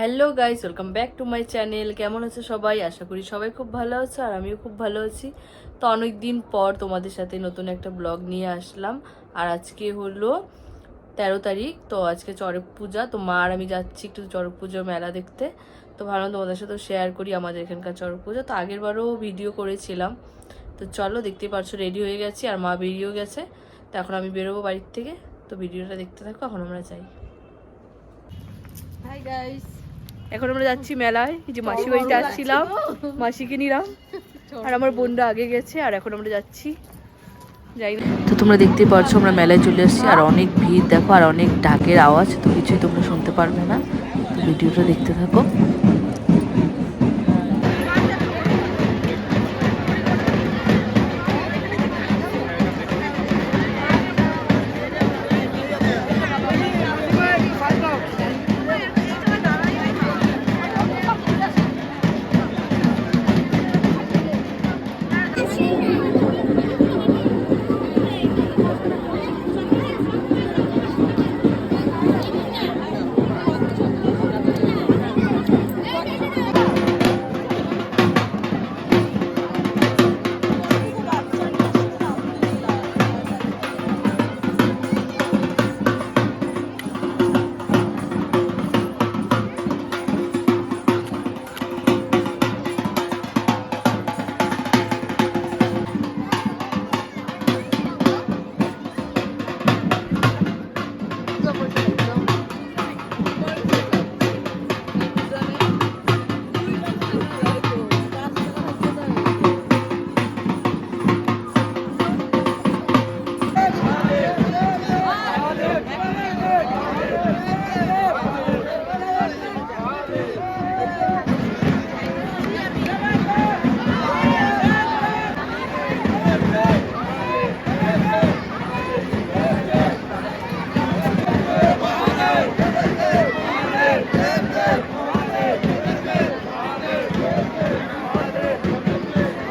Hello guys, welcome back to my channel. কেমন আছে সবাই? আশা করি সবাই খুব ভালো আছে আর আমিও খুব ভালো আছি। তো অনেক দিন পর তোমাদের সাথে নতুন একটা ব্লগ নিয়ে আসলাম। আর আজকে হলো তেরো তারিখ, তো আজকে চড়ক পূজা। তো মা আর আমি যাচ্ছি একটু চড়ক পুজোর মেলা দেখতে। তো ভাবলাম তোমাদের সাথে শেয়ার করি আমাদের এখানকার চড়ক পুজো। তো আগের বারও ভিডিও করেছিলাম। তো চলো, দেখতেই পারছ রেডি হয়ে গেছি আর মা বেরিয়েও গেছে। তো এখন আমি বেরোবো বাড়ির থেকে। তো ভিডিওটা দেখতে থাকো, এখন আমরা যাই। হাই গাইস এখন আমরা যাচ্ছি মেলায়। এই যে মাসি বাড়িতে আসছিলাম মাসিকে নিলাম। আর আমার বোনরা আগে গেছে আর এখন আমরা যাচ্ছি। যাই তো তোমরা দেখতে পারছ আমরা মেলায় চলে এসেছি আর অনেক ভিড় দেখো আর অনেক ডাকের আওয়াজ তো কিছুই তোমরা শুনতে পারবে না। তো ভিডিওটা দেখতে থাকো।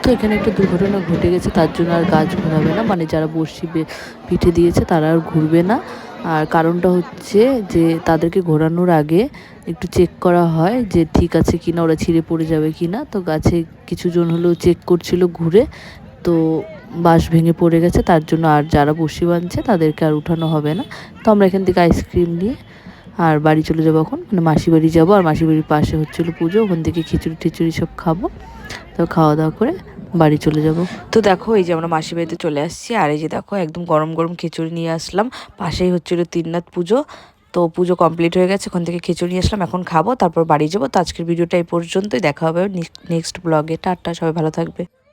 তো এখানে একটা দুর্ঘটনা ঘটে গেছে, তার জন্য আর গাছ ঘোরাবে না। মানে যারা বর্ষি পিঠে দিয়েছে তারা আর ঘুরবে না। আর কারণটা হচ্ছে যে তাদেরকে ঘোরানোর আগে একটু চেক করা হয় যে ঠিক আছে কিনা, ওরা ছিঁড়ে পড়ে যাবে কিনা। তো গাছে কিছুজন হলেও চেক করছিল ঘুরে, তো বাঁশ ভেঙে পড়ে গেছে। তার জন্য আর যারা বসি বাঁধছে তাদেরকে আর উঠানো হবে না। তো আমরা এখান থেকে আইসক্রিম নিয়ে আর বাড়ি চলে যাব এখন। মানে মাসি বাড়ি যাব, আর মাসি বাড়ির পাশে হচ্ছিল পুজো। ওখান থেকে খিচুড়ি টিচুড়ি সব খাব। তো খাওয়া দাওয়া করে বাড়ি চলে যাব। তো দেখো, এই যে আমরা মাসি বাড়িতে চলে আসছি, আর এই যে দেখো, একদম গরম গরম খিচুড়ি নিয়ে আসলাম। পাশেই হচ্ছিল তিননাথ পুজো। তো পুজো কমপ্লিট হয়ে গেছে, ওখান থেকে খিচুড়ি নিয়ে আসলাম, এখন খাব, তারপর বাড়ি যাব। তো আজকের ভিডিওটা এই পর্যন্তই, দেখা হবে নেক্সট ব্লগে টাটা, সবাই ভালো থাকবে।